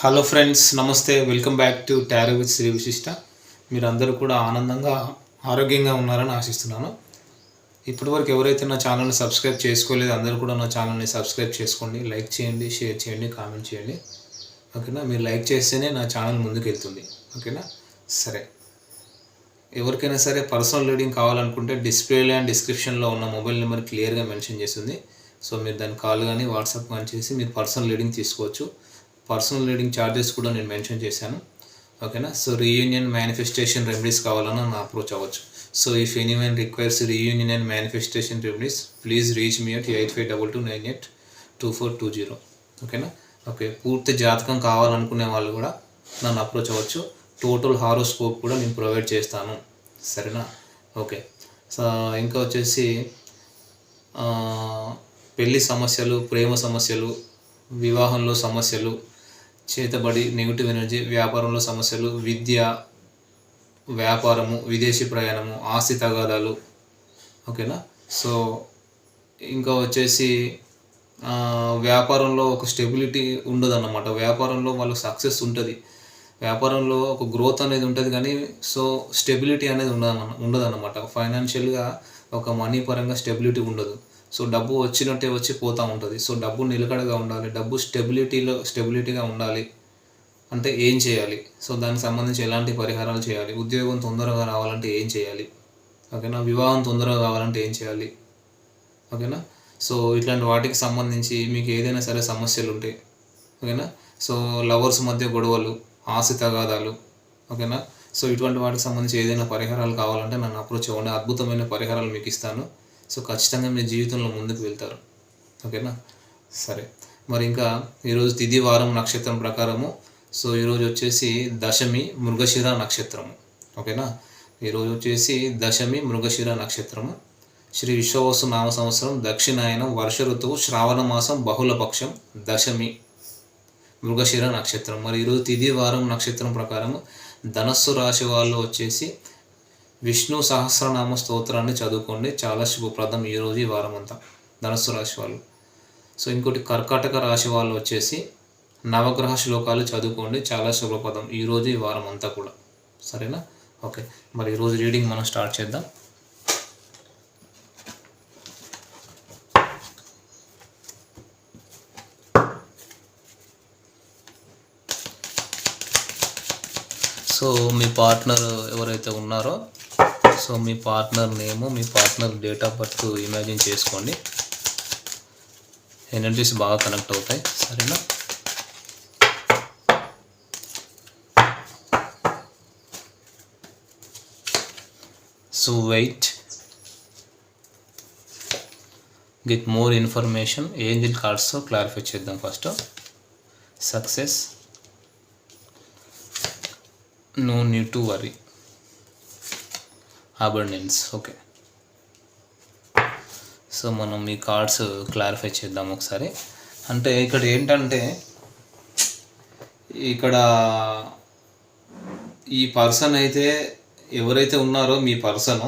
Hello friends నమస్తే. Welcome back to tarot with Shri Vishishta మీరందరూ కూడా ఆనందంగా ఆరోగ్యంగా ఉన్నారని ఆశిస్తున్నాను. ఇప్పటివరకు ఎవరైతే నా ఛానల్ని సబ్స్క్రైబ్ చేసుకోలేదు అందరూ కూడా నా ఛానల్ని సబ్స్క్రైబ్ చేసుకోండి. లైక్ చేయండి షేర్ చేయండి కామెంట్ చేయండి. ఓకేనా? మీరు లైక్ చేస్తేనే నా ఛానల్ ముందుకు వెళ్తుంది ఓకేనా? సరే. ఎవరికైనా సరే పర్సనల్ రీడింగ్ కావాలనుకుంటే డిస్ప్లేలో అండ్ డిస్క్రిప్షన్లో ఉన్న మొబైల్ నెంబర్ క్లియర్గా మెన్షన్ చేస్తుంది. సో మీరు దాన్ని కాల్ కానీ వాట్సాప్ కానీ చేసి మీరు పర్సనల్ రీడింగ్ తీసుకోవచ్చు. పర్సనల్ రీడింగ్ ఛార్జెస్ కూడా నేను మెన్షన్ చేశాను. ఓకేనా? సో రీయూనియన్ మేనిఫెస్టేషన్ రెమెడీస్ కావాలన్నా నా అప్రోచ్ అవ్వచ్చు. So if anyone requires reunion and manifestation remedies please reach me at eight five double two nine eight two four two zero ఓకేనా? Okay పూర్తి జాతకం కావాలనుకునే వాళ్ళు కూడా నన్ను అప్రోచ్ అవ్వచ్చు. టోటల్ హారోస్కోప్ కూడా నేను ప్రొవైడ్ చేస్తాను. సరేనా? ఓకే. సో ఇంకా వచ్చేసి పెళ్ళి సమస్యలు ప్రేమ సమస్యలు వివాహంలో సమస్యలు చేతబడి నెగిటివ్ ఎనర్జీ వ్యాపారంలో సమస్యలు విద్య వ్యాపారము విదేశీ ప్రయాణము ఆస్తి తగాదాలు. ఓకేనా సో ఇంకా వచ్చేసి వ్యాపారంలో ఒక స్టెబిలిటీ ఉండదన్నమాట. వ్యాపారంలో వాళ్ళకి సక్సెస్ ఉంటుంది. వ్యాపారంలో ఒక గ్రోత్ అనేది ఉంటుంది కానీ సో స్టెబిలిటీ అనేది ఉండదు ఉండదన్నమాట. ఫైనాన్షియల్గా ఒక మనీ పరంగా స్టెబిలిటీ ఉండదు. సో డబ్బు వచ్చినట్టే వచ్చి పోతూ ఉంటుంది. సో డబ్బు నిలకడగా ఉండాలి డబ్బు స్టెబిలిటీలో స్టెబిలిటీగా ఉండాలి. అంటే ఏం చేయాలి? సో దానికి సంబంధించి ఎలాంటి పరిహారాలు చేయాలి? ఉద్యోగం తొందరగా రావాలంటే ఏం చేయాలి? ఓకేనా? వివాహం తొందరగా కావాలంటే ఏం చేయాలి? ఓకేనా? సో ఇట్లాంటి వాటికి సంబంధించి మీకు ఏదైనా సరే సమస్యలు ఉంటాయి ఓకేనా? సో లవర్స్ మధ్య గొడవలు ఆశ తగాదాలు ఓకేనా? సో ఇటువంటి వాటికి సంబంధించి ఏదైనా పరిహారాలు కావాలంటే నన్ను అప్రోచ్ అవ్వండి. అద్భుతమైన పరిహారాలు మీకు ఇస్తాను. సో ఖచ్చితంగా మీ జీవితంలో ముందుకు వెళ్తారు. ఓకేనా? సరే. మరి ఇంకా ఈరోజు తిది వారం నక్షత్రం ప్రకారము. సో ఈరోజు వచ్చేసి దశమి మృగశిర నక్షత్రము. ఓకేనా? ఈరోజు వచ్చేసి దశమి మృగశిర నక్షత్రము. శ్రీ విశ్వవసు నామ సంవత్సరం దక్షిణాయనం వర్ష ఋతువు శ్రావణ మాసం బహుళ పక్షం దశమి మృగశిర నక్షత్రం. మరి ఈరోజు తిది వారం నక్షత్రం ప్రకారము. ధనస్సు రాశి వాళ్ళు వచ్చేసి విష్ణు సహస్రనామ స్తోత్రాన్ని చదువుకోండి. చాలా శుభప్రదం ఈరోజు ఈ వారం అంతా ధనస్సు రాశి వాళ్ళు. సో ఇంకోటి కర్కాటక రాశి వాళ్ళు వచ్చేసి నవగ్రహ శ్లోకాలు చదువుకోండి. చాలా శుభప్రదం ఈరోజు ఈ వారం అంతా కూడా. సరేనా? ఓకే. మరి ఈరోజు రీడింగ్ మనం స్టార్ట్ చేద్దాం. సో మీ పార్ట్నర్ ఎవరైతే ఉన్నారో సో మీ partner name me partner date of birth imagine చేసుకోండి. ఎనర్జీస్ బాగా కనెక్ట్ అవుతాయి. సరేనా? So wait get more information angel కార్డ్స్తో clarify చేద్దాం first success no need to worry abundance okay so మనం ఈ కార్డ్స్ క్లారిఫై చేద్దాం ఒకసారి. అంటే ఇక్కడ ఏంటంటే ఇక్కడ ఈ పర్సన్ అయితే ఎవరైతే ఉన్నారో మీ పర్సన్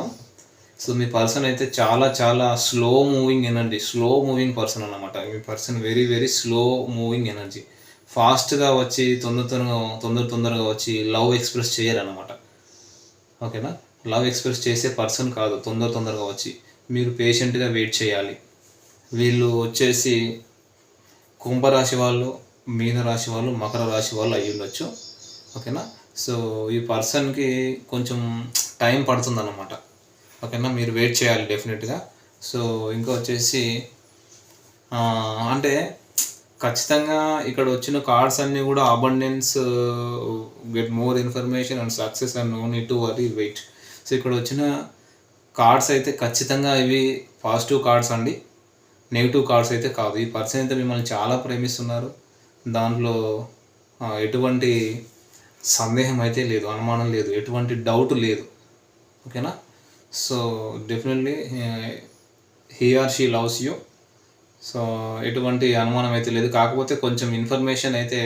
సో మీ పర్సన్ అయితే చాలా చాలా slow moving energy slow moving person అనమాట మీ person very very slow moving energy ఫాస్ట్గా వచ్చి తొందర తొందరగా తొందర తొందరగా వచ్చి లవ్ ఎక్స్ప్రెస్ చేయరు అనమాట ఓకేనా లవ్ ఎక్స్ప్రెస్ చేసే పర్సన్ కాదు తొందర తొందరగా వచ్చి. మీరు పేషెంట్గా వెయిట్ చేయాలి. వీళ్ళు వచ్చేసి కుంభరాశి వాళ్ళు మీన రాశి వాళ్ళు మకర రాశి వాళ్ళు అయ్యి ఉండొచ్చు. ఓకేనా? సో ఈ పర్సన్కి కొంచెం టైం పడుతుంది అన్నమాట ఓకేనా? మీరు వెయిట్ చేయాలి డెఫినెట్గా. సో ఇంకా వచ్చేసి అంటే ఖచ్చితంగా ఇక్కడ వచ్చిన కార్డ్స్ అన్నీ కూడా abundance get more information and success and no need to worry wait. So ఇక్కడ వచ్చిన కార్డ్స్ అయితే ఖచ్చితంగా ఇవి పాజిటివ్ కార్డ్స్ అండి. నెగిటివ్ కార్డ్స్ అయితే కాదు. ఈ పర్సన్ అయితే మిమ్మల్ని చాలా ప్రేమిస్తున్నారు. దాంట్లో ఎటువంటి సందేహం అయితే లేదు అనుమానం లేదు ఎటువంటి డౌట్ లేదు. ఓకేనా so definitely he or she loves you so ఎటువంటి అనుమానం అయితే లేదు. కాకపోతే కొంచెం ఇన్ఫర్మేషన్ అయితే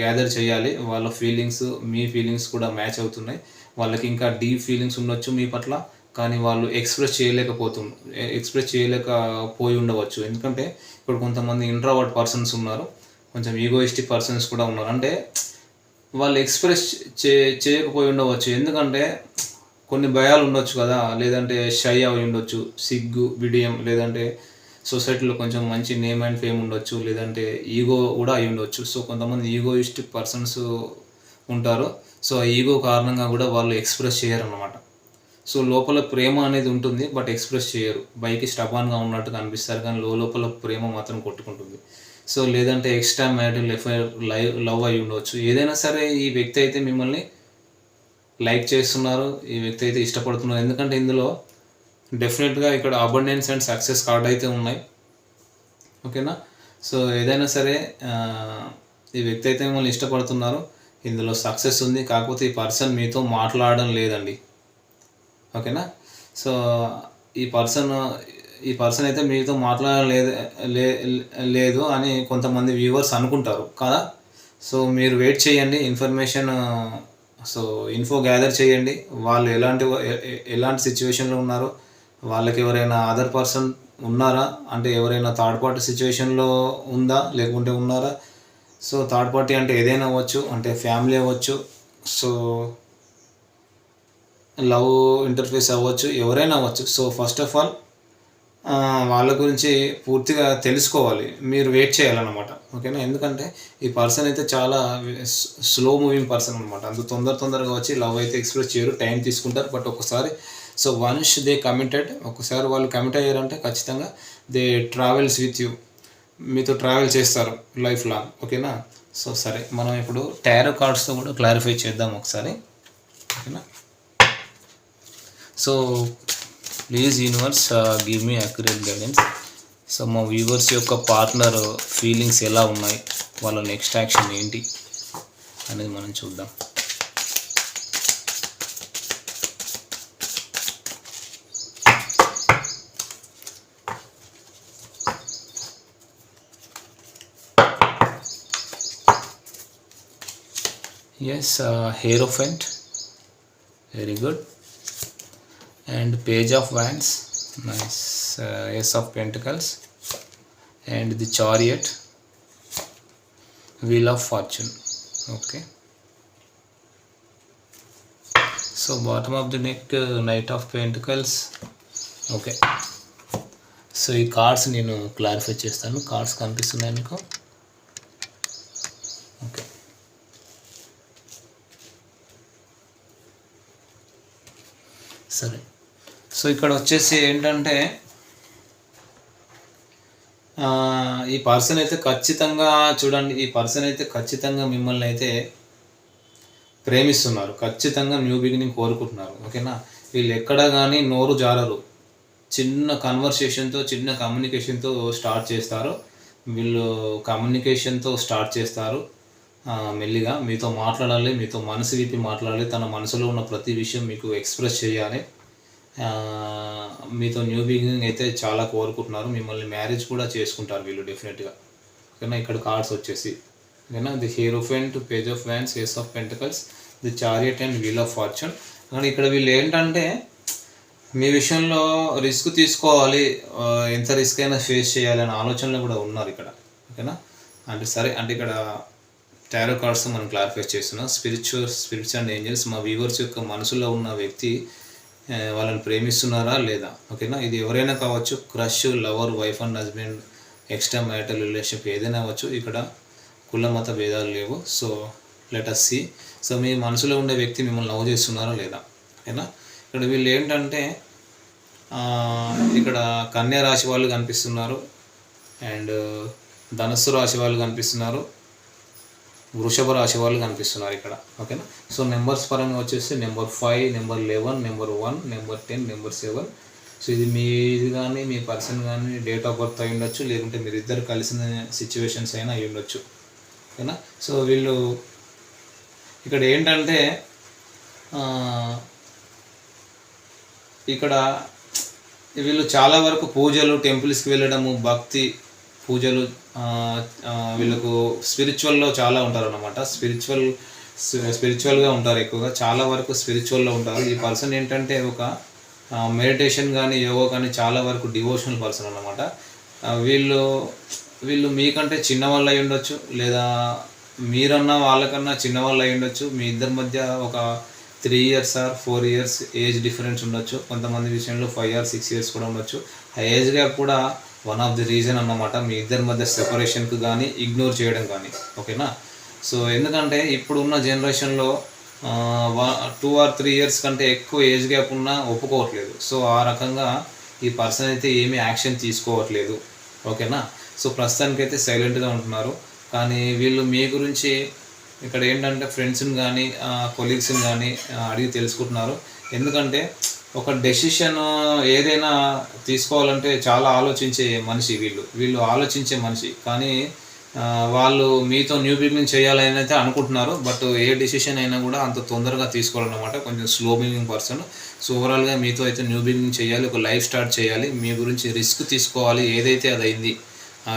గ్యాదర్ చేయాలి. వాళ్ళ ఫీలింగ్స్ మీ ఫీలింగ్స్ కూడా మ్యాచ్ అవుతున్నాయి. వాళ్ళకి ఇంకా డీప్ ఫీలింగ్స్ ఉండొచ్చు మీ పట్ల కానీ వాళ్ళు ఎక్స్ప్రెస్ చేయలేకపోతు ఎక్స్ప్రెస్ చేయలేకపోయి ఉండవచ్చు. ఎందుకంటే ఇప్పుడు కొంతమంది ఇంట్రావర్ట్ పర్సన్స్ ఉన్నారు కొంచెం ఈగోయిస్టిక్ పర్సన్స్ కూడా ఉన్నారు. అంటే వాళ్ళు ఎక్స్ప్రెస్ చే చేయకపోయి ఉండవచ్చు. ఎందుకంటే కొన్ని భయాలు ఉండొచ్చు కదా లేదంటే షై అవి ఉండొచ్చు సిగ్గు బిడియం లేదంటే సొసైటీలో కొంచెం మంచి నేమ్ అండ్ ఫేమ్ ఉండొచ్చు లేదంటే ఈగో కూడా అయి ఉండొచ్చు. సో కొంతమంది ఈగోయిస్టిక్ పర్సన్స్ ఉంటారు. సో ఆ ఈగో కారణంగా కూడా వాళ్ళు ఎక్స్ప్రెస్ చేయరు అన్నమాట సో లోపల ప్రేమ అనేది ఉంటుంది బట్ ఎక్స్ప్రెస్ చేయరు. బైక్ స్టబాన్గా ఉన్నట్టు కనిపిస్తారు కానీ లో లోపల ప్రేమ మాత్రం కొట్టుకుంటుంది. సో లేదంటే extra marital affair live love అయి ఉండవచ్చు ఏదైనా సరే ఈ వ్యక్తి అయితే మిమ్మల్ని లైక్ చేస్తున్నారు ఈ వ్యక్తి అయితే ఇష్టపడుతున్నారు. ఎందుకంటే ఇందులో డెఫినెట్గా ఇక్కడ అబండెన్స్ అండ్ సక్సెస్ కార్డ్ అయితే ఉన్నాయి. ఓకేనా? సో ఏదైనా సరే ఈ వ్యక్తి అయితే మిమ్మల్ని ఇష్టపడుతున్నారు ఇందులో సక్సెస్ ఉంది. కాకపోతే ఈ పర్సన్ మీతో మాట్లాడడం లేదండి. ఓకేనా? సో ఈ పర్సన్ ఈ పర్సన్ అయితే మీతో మాట్లాడలేదు లే- లేదు అని కొంతమంది వ్యూవర్స్ అనుకుంటారు. కదా? సో మీరు వెయిట్ చేయండి. ఇన్ఫర్మేషన్ సో ఇన్ఫో గ్యాదర్ చేయండి. వాళ్ళు ఎలాంటి ఎలాంటి సిచ్యువేషన్లో ఉన్నారో వాళ్ళకి ఎవరైనా అదర్ పర్సన్ ఉన్నారా? అంటే ఎవరైనా థర్డ్ పార్టీ సిచ్యువేషన్లో ఉందా? లేకుంటే ఉన్నారా? సో థర్డ్ పార్టీ అంటే ఏదైనా అవ్వచ్చు అంటే ఫ్యామిలీ అవ్వచ్చు సో లవ్ ఇంటర్ఫేస్ అవ్వచ్చు ఎవరైనా అవ్వచ్చు. సో ఫస్ట్ ఆఫ్ ఆల్ వాళ్ళ గురించి పూర్తిగా తెలుసుకోవాలి. మీరు వెయిట్ చేయాలన్నమాట ఓకేనా? ఎందుకంటే ఈ పర్సన్ అయితే చాలా స్లో మూవింగ్ పర్సన్ అనమాట అంత తొందర తొందరగా వచ్చి లవ్ అయితే ఎక్స్ప్రెస్ చేయరు టైం తీసుకుంటారు. బట్ ఒకసారి సో వన్స్ దే కమిటెడ్ ఒకసారి వాళ్ళు కమిట్ అయ్యారంటే ఖచ్చితంగా దే ట్రావెల్స్ విత్ యూ. మీతో ట్రావెల్ చేస్తారు లైఫ్ లాంగ్ ఓకేనా సో సరే మనం ఇప్పుడు టారో కార్డ్స్తో కూడా క్లారిఫై చేద్దాం ఒకసారి ఓకేనా so please universe give me accurate guidance so మా వ్యూవర్స్ యొక్క పార్ట్నర్ ఫీలింగ్స్ ఎలా ఉన్నాయి? వాళ్ళ నెక్స్ట్ యాక్షన్ ఏంటి? అనేది మనం చూద్దాం. Yes hierophant very good and page of wands nice uh, ace of pentacles and the chariot wheel of fortune okay so bottom of the neck uh, knight of pentacles okay so ఈ cards నేను clarify చేస్తాను cards కనిపిస్తున్నాయి మీకు సరే. So ఇక్కడ వచ్చేసి ఏంటంటే ఈ పర్సన్ అయితే ఖచ్చితంగా చూడండి ఈ పర్సన్ అయితే ఖచ్చితంగా మిమ్మల్ని అయితే ప్రేమిస్తున్నారు ఖచ్చితంగా న్యూ బిగినింగ్ కోరుకుంటున్నారు ఓకేనా? వీళ్ళు ఎక్కడ కానీ నోరు జారరు. చిన్న కన్వర్సేషన్తో చిన్న కమ్యూనికేషన్తో స్టార్ట్ చేస్తారు. వీళ్ళు కమ్యూనికేషన్తో స్టార్ట్ చేస్తారు. మెల్లిగా మీతో మాట్లాడాలి మీతో మనసు విప్పి మాట్లాడాలి. తన మనసులో ఉన్న ప్రతి విషయం మీకు ఎక్స్ప్రెస్ చేయాలి. మీతో న్యూ బిగినింగ్ అయితే చాలా కోరుకుంటున్నారు. మిమ్మల్ని మ్యారేజ్ కూడా చేసుకుంటారు వీళ్ళు డెఫినెట్గా. ఓకేనా? ఇక్కడ కార్డ్స్ వచ్చేసి. ఓకేనా? The hierophant page of wands ace of pentacles the chariot and wheel of fortune. కానీ ఇక్కడ వీళ్ళు ఏంటంటే మీ విషయంలో రిస్క్ తీసుకోవాలి ఎంత రిస్క్ అయినా ఫేస్ చేయాలి అనే ఆలోచనలో కూడా ఉన్నారు ఇక్కడ. ఓకేనా? అంటే సరే అంటే ఇక్కడ టారో కార్డ్స్ మనం క్లారిఫై చేస్తున్నాం. స్పిరిచువల్ స్పిరిట్స్ అండ్ ఏంజల్స్ మా వ్యూవర్స్ యొక్క మనసులో ఉన్న వ్యక్తి వాళ్ళని ప్రేమిస్తున్నారా లేదా? ఓకేనా ఇది ఎవరైనా కావచ్చు crush lover wife and husband extra marital relationship ఏదైనా అవ్వచ్చు. ఇక్కడ కుల మత భేదాలు లేవు. So let us see so మీ మనసులో ఉండే వ్యక్తి మిమ్మల్ని లవ్ చేస్తున్నారా లేదా? ఓకేనా ఇక్కడ వీళ్ళు ఏంటంటే ఇక్కడ కన్యా రాశి వాళ్ళు కనిపిస్తున్నారు. అండ్ ధనస్సు రాశి వాళ్ళు కనిపిస్తున్నారు. వృషభ రాశి వాళ్ళు కనిపిస్తున్నారు ఇక్కడ ఓకేనా సో నెంబర్స్ పరంగా వచ్చేసి number five number eleven number one number ten number seven so ఇది మీది కానీ మీ పర్సన్ కానీ డేట్ ఆఫ్ బర్త్ అయి ఉండొచ్చు లేకుంటే మీరు ఇద్దరు కలిసిన సిచ్యువేషన్స్ అయినా అయి ఉండొచ్చు ఓకేనా సో వీళ్ళు ఇక్కడ ఏంటంటే ఇక్కడ వీళ్ళు చాలా వరకు పూజలు టెంపుల్స్కి వెళ్ళడము భక్తి పూజలు వీళ్ళకు స్పిరిచువల్లో చాలా ఉంటారు అనమాట స్పిరిచువల్ స్పిరిచువల్గా ఉంటారు ఎక్కువగా. చాలా వరకు స్పిరిచువల్లో ఉంటారు. ఈ పర్సన్ ఏంటంటే ఒక మెడిటేషన్ కానీ యోగా కానీ చాలా వరకు డివోషనల్ పర్సన్ అనమాట వీళ్ళు వీళ్ళు మీకంటే చిన్న వాళ్ళు అయి ఉండొచ్చు. లేదా మీరన్నా వాళ్ళకన్నా చిన్న వాళ్ళు అయి ఉండొచ్చు. మీ ఇద్దరి మధ్య ఒక three years or four years age difference ఉండొచ్చు. కొంతమంది విషయంలో ఫైవ్ ఇయర్స్ సిక్స్ ఇయర్స్ కూడా ఉండొచ్చు. ఆ ఏజ్ గ్యాప్ కూడా వన్ ఆఫ్ ది రీజన్ అన్నమాట మీ ఇద్దరి మధ్య సెపరేషన్కి కానీ ఇగ్నోర్ చేయడం కానీ ఓకేనా? సో ఎందుకంటే ఇప్పుడున్న జనరేషన్లో టూ ఆర్ త్రీ ఇయర్స్ కంటే ఎక్కువ ఏజ్ గ్యాప్ ఉన్నా ఒప్పుకోవట్లేదు. సో ఆ రకంగా ఈ పర్సన్ అయితే ఏమీ యాక్షన్ తీసుకోవట్లేదు. ఓకేనా? సో ప్రస్తుతానికైతే సైలెంట్గా ఉంటున్నారు. కానీ వీళ్ళు మీ గురించి ఇక్కడ ఏంటంటే ఫ్రెండ్స్ని కానీ కొలీగ్స్ని కానీ అడిగి తెలుసుకుంటున్నారు. ఎందుకంటే ఒక డెసిషన్ ఏదైనా తీసుకోవాలంటే చాలా ఆలోచించే మనిషి వీళ్ళు. వీళ్ళు ఆలోచించే మనిషి. కానీ వాళ్ళు మీతో న్యూ బిగినింగ్ చేయాలని అయితే అనుకుంటున్నారు. బట్ ఏ డెసిషన్ అయినా కూడా అంత తొందరగా తీసుకోవాలన్నమాట. కొంచెం స్లో బిగినింగ్ పర్సన్ సో ఓవరాల్గా మీతో అయితే న్యూ బిగినింగ్ చేయాలి. ఒక లైఫ్ స్టార్ట్ చేయాలి. మీ గురించి రిస్క్ తీసుకోవాలి. ఏదైతే అది అయింది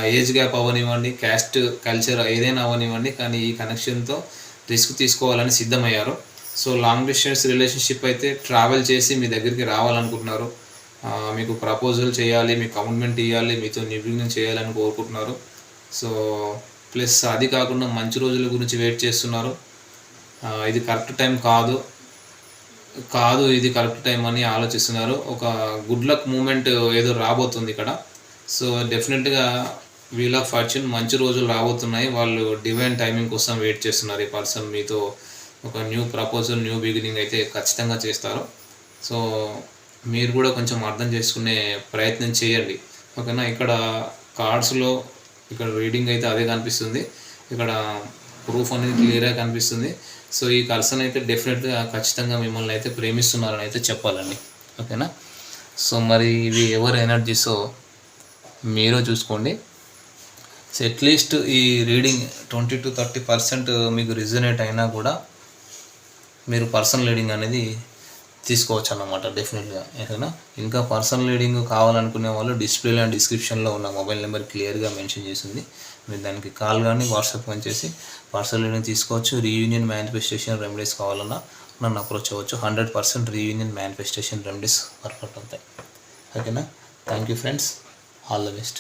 ఏజ్ గ్యాప్ అవ్వనివ్వండి క్యాస్ట్ కల్చర్ ఏదైనా అవ్వనివ్వండి. కానీ ఈ కనెక్షన్తో రిస్క్ తీసుకోవాలని సిద్ధమయ్యారు. సో లాంగ్ డిస్టెన్స్ రిలేషన్షిప్ అయితే ట్రావెల్ చేసి మీ దగ్గరికి రావాలనుకుంటున్నారు. మీకు ప్రపోజల్ చేయాలి మీకు కమిట్మెంట్ ఇవ్వాలి మీతో నిబింగం చేయాలని కోరుకుంటున్నారు. సో ప్లస్ అది కాకుండా మంచి రోజుల గురించి వెయిట్ చేస్తున్నారు. ఇది కరెక్ట్ టైం కాదు. కాదు ఇది కరెక్ట్ టైం అని ఆలోచిస్తున్నారు. ఒక గుడ్ లక్ మూమెంట్ ఏదో రాబోతుంది ఇక్కడ. సో డెఫినెట్గా వీల్ ఆఫ్ ఫార్చ్యూన్ మంచి రోజులు రాబోతున్నాయి. వాళ్ళు డివైన్ టైమింగ్ కోసం వెయిట్ చేస్తున్నారు ఈ పర్సన్ మీతో ఒక న్యూ ప్రపోజల్ న్యూ బిగినింగ్ అయితే ఖచ్చితంగా చేస్తారు. సో మీరు కూడా కొంచెం అర్థం చేసుకునే ప్రయత్నం చేయండి. ఓకేనా? ఇక్కడ కార్డ్స్లో ఇక్కడ రీడింగ్ అయితే అదే కనిపిస్తుంది. ఇక్కడ ప్రూఫ్ అనేది క్లియర్గా కనిపిస్తుంది. సో ఈ పర్సన్ అయితే డెఫినెట్గా ఖచ్చితంగా మిమ్మల్ని అయితే ప్రేమిస్తున్నారని అయితే చెప్పాలండి. ఓకేనా? సో మరి ఇవి ఎవరు ఎనర్జీసో మీరు చూసుకోండి. సో అట్లీస్ట్ ఈ reading twenty to thirty percent మీకు రిజనేట్ అయినా కూడా మీరు పర్సనల్ లీడింగ్ అనేది తీసుకోవచ్చు అన్నమాట డెఫినెట్గా. ఓకేనా ఇంకా పర్సనల్ లీడింగ్ కావాలనుకునే వాళ్ళు డిస్ప్లేలో అండ్ డిస్క్రిప్షన్లో ఉన్న మొబైల్ నెంబర్ క్లియర్గా మెన్షన్ చేసింది. మీరు దానికి కాల్ కానీ వాట్సాప్ కానీ చేసి పర్సనల్ లీడింగ్ తీసుకోవచ్చు. రీయూనియన్ మేనిఫెస్టేషన్ రెమెడీస్ కావాలన్నా నన్ను అప్రోచ్ అవ్వచ్చు. Hundred percent reunion manifestation remedies workout అవుతాయి. ఓకేనా? Thank you friends. All the best.